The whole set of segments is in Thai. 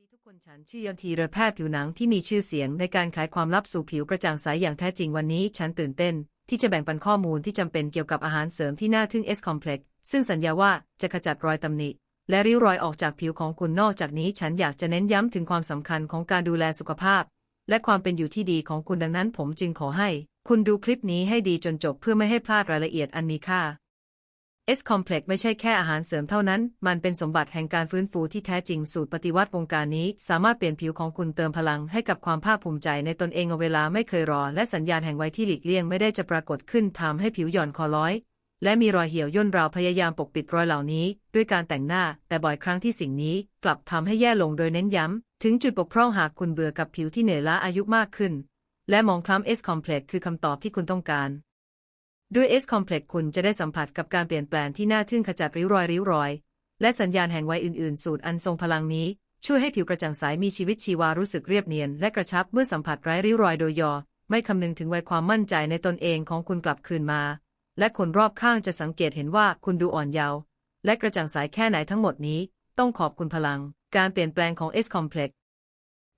ดีทุกคนฉันชื่อยอนทีเรือแพทย์ผิวหนังที่มีชื่อเสียงในการขายความลับสู่ผิวกระจ่างใสอย่างแท้จริงวันนี้ ฉันตื่นเต้น ที่จะแบ่งปันข้อมูลที่จำเป็นเกี่ยวกับอาหารเสริมที่น่าทึ่ง S Complex ซึ่งสัญญาว่าจะขจัดรอยตำหนิ และริ้วรอยออกจากผิวของคุณนอกจากนี้ ฉันอยากจะเน้นย้ำถึงความสำคัญของการดูแลสุขภาพ และความเป็นอยู่ที่ดีของคุณดังนั้น ผมจึงขอให้ คุณดูคลิปนี้ให้ดีจนจบเพื่อไม่ให้พลาดรายละเอียดอันมีค่า S Complex ไม่ใช่แค่อาหารเสริมเท่านั้น มันเป็นสมบัติแห่งการฟื้นฟูที่แท้จริง สูตรปฏิวัติวงการนี้ สามารถเปลี่ยนผิวของคุณเติมพลังให้กับความภาคภูมิใจในตนเองเอาเวลาไม่เคยรอ และสัญญาณแห่งไวัยที่หลีกเลี่ยงไม่ได้จะปรากฏขึ้นทำให้ผิวหย่อนคอร้อย และมีรอยเหี่ยวย่นราวพยายามปกปิดรอยเหล่านี้ ด้วยการแต่งหน้า แต่บ่อยครั้งที่สิ่งนี้ กลับทำให้แย่ลงโดยเน้นย้ำถึงจุดบกพร่องหากคุณเบื่อกับผิวที่เหนื่อยล้าอายุมากขึ้น และมองคล้ำ S Complex คือคำตอบที่คุณต้องการ ด้วย S Complex คุณจะได้สัมผัสกับการเปลี่ยนแปลงที่น่าทึ่งขจัดริ้วรอยริ้วรอย และสัญญาณแห่งวัยอื่นๆ สูตรอันทรงพลังนี้ ช่วยให้ผิวกระจ่างใสมีชีวิตชีวารู้สึกเรียบเนียน และกระชับเมื่อสัมผัสไร้ริ้วรอยโดยยอ ไม่คำนึงถึงวัยความมั่นใจในตนเองของคุณกลับคืนมา และคนรอบข้างจะสังเกตเห็นว่าคุณดูอ่อนเยาว์และกระจ่างใสแค่ไหนทั้งหมดนี้ ต้องขอบคุณพลัง การเปลี่ยนแปลงของ S Complex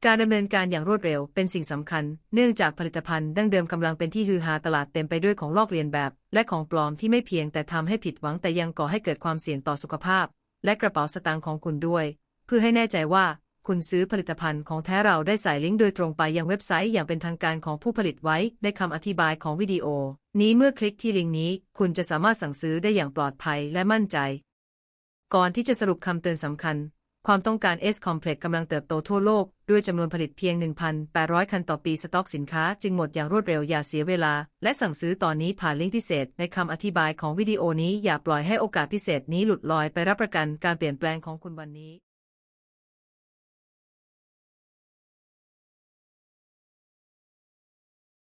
การดำเนินการอย่างรวดเร็วเป็นสิ่งสำคัญ เนื่องจากผลิตภัณฑ์ดั้งเดิมกำลังเป็นที่ฮือฮาตลาดเต็มไปด้วยของลอกเลียนแบบ และของปลอมที่ไม่เพียงแต่ทำให้ผิดหวังแต่ยังก่อให้เกิดความเสี่ยงต่อสุขภาพ และกระเป๋าสตางค์ของคุณด้วย เพื่อให้แน่ใจว่า คุณซื้อผลิตภัณฑ์ของแท้เราได้ใส่ลิงก์โดยตรงไปยังเว็บไซต์อย่างเป็นทางการของผู้ผลิตไว้ในคำอธิบายของวิดีโอ นี้เมื่อคลิกที่ลิงก์นี้ คุณจะสามารถสั่งซื้อได้อย่างปลอดภัยและมั่นใจ ก่อนที่จะสรุปคำเตือนสำคัญ ความต้องการ S Complex กำลังเติบโตทั่วโลก ด้วยจำนวนผลิตเพียง 1,800 คันต่อปีสต็อกสินค้าจึงหมดอย่างรวดเร็วอย่าเสียเวลา และสั่งซื้อตอนนี้ผ่านลิงก์พิเศษ ในคำอธิบายของวิดีโอนี้อย่าปล่อยให้โอกาสพิเศษนี้หลุดลอยไปรับประกันการเปลี่ยนแปลงของคุณวันนี้